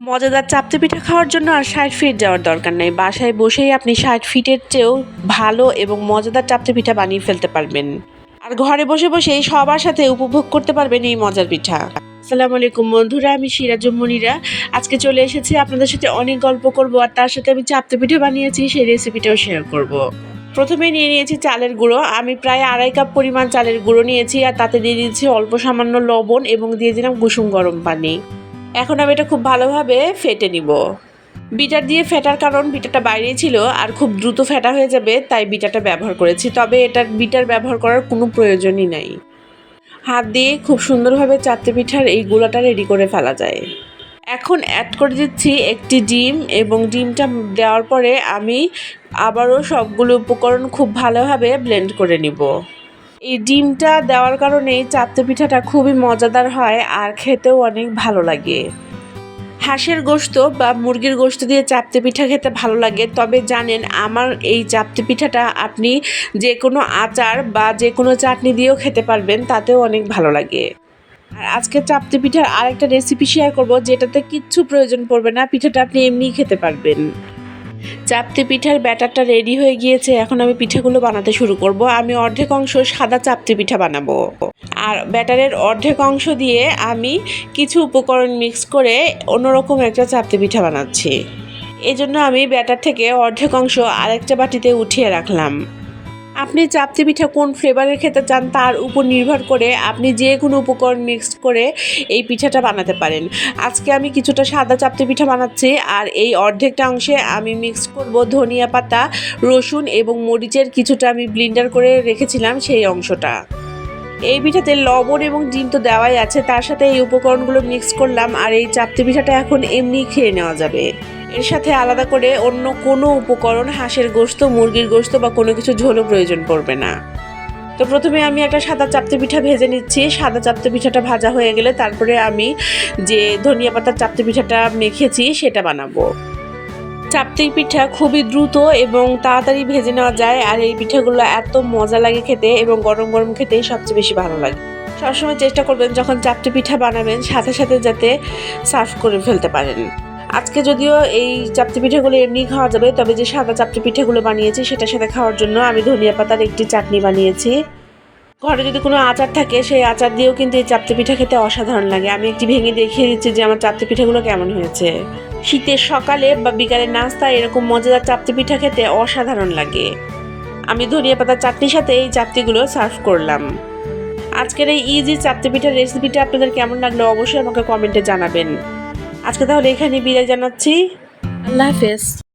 মজাদার চাপতে পিঠা খাওয়ার জন্য আর ষাট ফিট যাওয়ার দরকার নেই। বাসায় বসেই আপনি ষাট ফিটের চেয়েও ভালো এবং মজাদার চাপতে পিঠা বানিয়ে ফেলতে পারবেন। আর ঘরে বসে বসেই সবার সাথে উপভোগ করতে পারবেন এই মজার পিঠা। আসসালামু আলাইকুম বন্ধুরা, আমি সিরাজুম মনিরা আজকে চলে এসেছি আপনাদের সাথে অনেক গল্প করব আর তার সাথে আমি চাপতে পিঠা বানিয়েছি, সেই রেসিপিটাও শেয়ার করব। প্রথমে নিয়ে নিয়েছি চালের গুঁড়ো। আমি প্রায় আড়াই কাপ পরিমাণ চালের গুঁড়ো নিয়েছি আর তাতে দিয়ে দিয়েছি অল্প সামান্য লবণ এবং দিয়ে দিলাম কুসুম গরম পানি। এখন আমি এটা খুব ভালোভাবে ফেটে নিব। বিটার দিয়ে ফেটার কারণ বিটাটা বাইরেই ছিল আর খুব দ্রুত ফেটা হয়ে যাবে, তাই বিটাটা ব্যবহার করেছি। তবে এটার বিটার ব্যবহার করার কোনো প্রয়োজনই নাই। হাত দিয়ে খুব সুন্দরভাবে চারটে পিঠার এই গুঁড়াটা রেডি করে ফেলা যায়। এখন অ্যাড করে দিচ্ছি একটি ডিম এবং ডিমটা দেওয়ার পরে আমি আবারও সবগুলো উপকরণ খুব ভালোভাবে ব্লেন্ড করে নিব। এই ডিমটা দেওয়ার কারণে চাপ্তে পিঠাটা খুবই মজাদার হয় আর খেতেও অনেক ভালো লাগে। হাঁসের গোশত বা মুরগির গোশত দিয়ে চাপতে পিঠা খেতে ভালো লাগে। তবে জানেন, আমার এই চাপতে পিঠাটা আপনি যে কোনো আচার বা যে কোনো চাটনি দিয়েও খেতে পারবেন, তাতেও অনেক ভালো লাগে। আর আজকে চাপতে পিঠার আরেকটা রেসিপি শেয়ার করব, যেটাতে কিচ্ছু প্রয়োজন পড়বে না, পিঠাটা আপনি এমনিই খেতে পারবেন। চাপতে পিঠার ব্যাটারটা রেডি হয়ে গিয়েছে, এখন আমি পিঠাগুলো বানাতে শুরু করব। আমি অর্ধেক অংশ সাদা চাপতি পিঠা বানাবো। আর ব্যাটারের অর্ধেক অংশ দিয়ে আমি কিছু উপকরণ মিক্স করে অন্যরকম একটা চাপতে পিঠা বানাচ্ছি। এজন্য জন্য আমি ব্যাটার থেকে অর্ধেক অংশ আরেকটা বাটিতে উঠিয়ে রাখলাম। আপনি চাপতি পিঠা কোন ফ্লেভারের খেতে চান তার উপর নির্ভর করে আপনি যে কোনো উপকরণ মিক্সড করে এই পিঠাটা বানাতে পারেন। আজকে আমি কিছুটা সাদা চাপতি পিঠা বানাচ্ছি আর এই অর্ধেকটা অংশে আমি মিক্স করব ধনিয়া পাতা, রসুন এবং মরিচের কিছুটা আমি ব্লিন্ডার করে রেখেছিলাম সেই অংশটা। এই পিঠাতে লবণ এবং ডিম তো দেওয়াই আছে, তার সাথে এই উপকরণগুলো মিক্স করলাম আর এই চাপতি পিঠাটা এখন এমনি খেয়ে নেওয়া যাবে। এর সাথে আলাদা করে অন্য কোনো উপকরণ, হাঁসের গোস্ত, মুরগির গোস্ত বা কোনো কিছু ঝোলও প্রয়োজন পড়বে না। তো প্রথমে আমি একটা সাদা চাপতে পিঠা ভেজে নিচ্ছি। সাদা চাপতে পিঠাটা ভাজা হয়ে গেলে তারপরে আমি যে ধনিয়া পাতার চাপতে পিঠাটা মেখেছি সেটা বানাবো। চাপতি পিঠা খুবই দ্রুত এবং তাড়াতাড়ি ভেজে নেওয়া যায় আর এই পিঠাগুলো এত মজা লাগে খেতে এবং গরম গরম খেতেই সবচেয়ে বেশি ভালো লাগে। সবসময় চেষ্টা করবেন যখন চাপটি পিঠা বানাবেন, সাথে সাথে যাতে সার্ভ করে ফেলতে পারেন। আজকে যদিও এই চাপটি পিঠেগুলো এমনি খাওয়া যাবে, তবে যে সাদা চাপটি পিঠেগুলো বানিয়েছি সেটার সাথে খাওয়ার জন্য আমি ধনিয়া পাতার একটি চাটনি বানিয়েছি। ঘরে যদি কোনো আচার থাকে, সেই আচার দিয়েও কিন্তু এই চাপতে পিঠা খেতে অসাধারণ লাগে। আমি একটি ভেঙে দেখিয়ে দিচ্ছি যে আমার চাপতে পিঠাগুলো কেমন হয়েছে। শীতের সকালে বা বিকালের নাস্তা এরকম মজাদার চাপতে পিঠা খেতে অসাধারণ লাগে। আমি ধনিয়া পাতার চাটনির সাথে এই চাপতিগুলো সার্ভ করলাম। আজকের এই ইজি চাপতে পিঠার রেসিপিটা আপনাদের কেমন লাগল অবশ্যই আমাকে কমেন্টে জানাবেন। আজকে তাহলে এখানে বিদায় জানাচ্ছি। আল্লাহ হাফেজ।